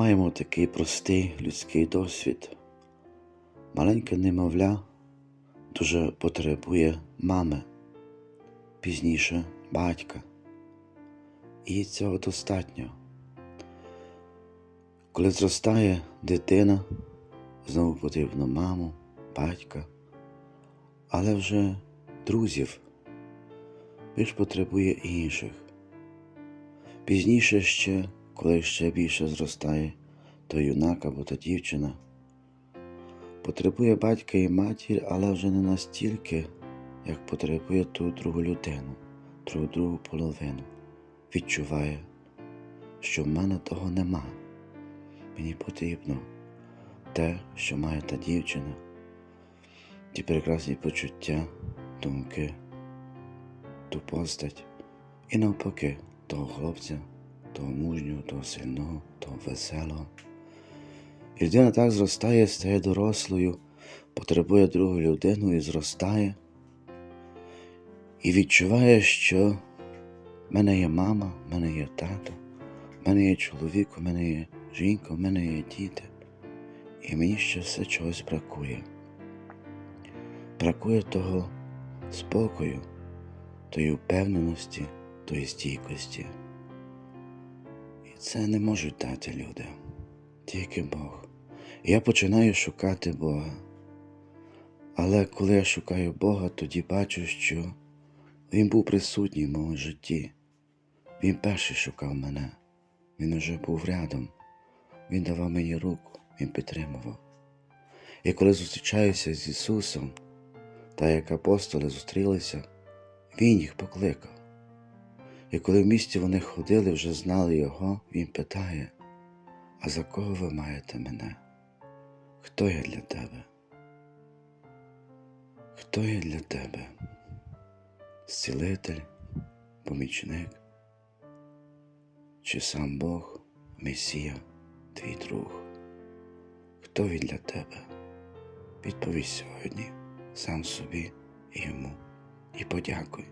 Маємо такий простий людський досвід. Маленьке немовля дуже потребує мами, пізніше батька. І цього достатньо. Коли зростає дитина, знову потрібно маму, батька, але вже друзів більш потребує інших. Пізніше ще, коли ще більше зростає той юнак або та дівчина, потребує батька і матір, але вже не настільки, як потребує ту другу людину, ту другу половину. Відчуває, що в мене того нема. Мені потрібно те, що має та дівчина, ті прекрасні почуття, думки, ту постать і навпаки того хлопця, того мужнього, того сильного, того веселого. І людина так зростає, стає дорослою, потребує другу людину і зростає, і відчуває, що в мене є мама, в мене є тато, в мене є чоловік, у мене є жінка, в мене є діти, і мені ще все чогось бракує. Бракує того спокою, тої впевненості, тої стійкості. І це не можуть дати люди, тільки Бог. Я починаю шукати Бога. Але коли я шукаю Бога, тоді бачу, що Він був присутній в моєму житті. Він перший шукав мене. Він уже був рядом. Він давав мені руку, Він підтримував. І коли зустрічаюся з Ісусом, та як апостоли зустрілися, Він їх покликав. І коли в місті вони ходили, вже знали Його, Він питає, а за кого ви маєте мене? Хто я для тебе? Хто я для тебе? Зцілитель, помічник? Чи сам Бог, Месія, твій друг? Хто він для тебе? Відповість сьогодні сам собі і йому. І подякуй.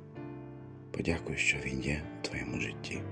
Подякуй, що він є в твоєму житті.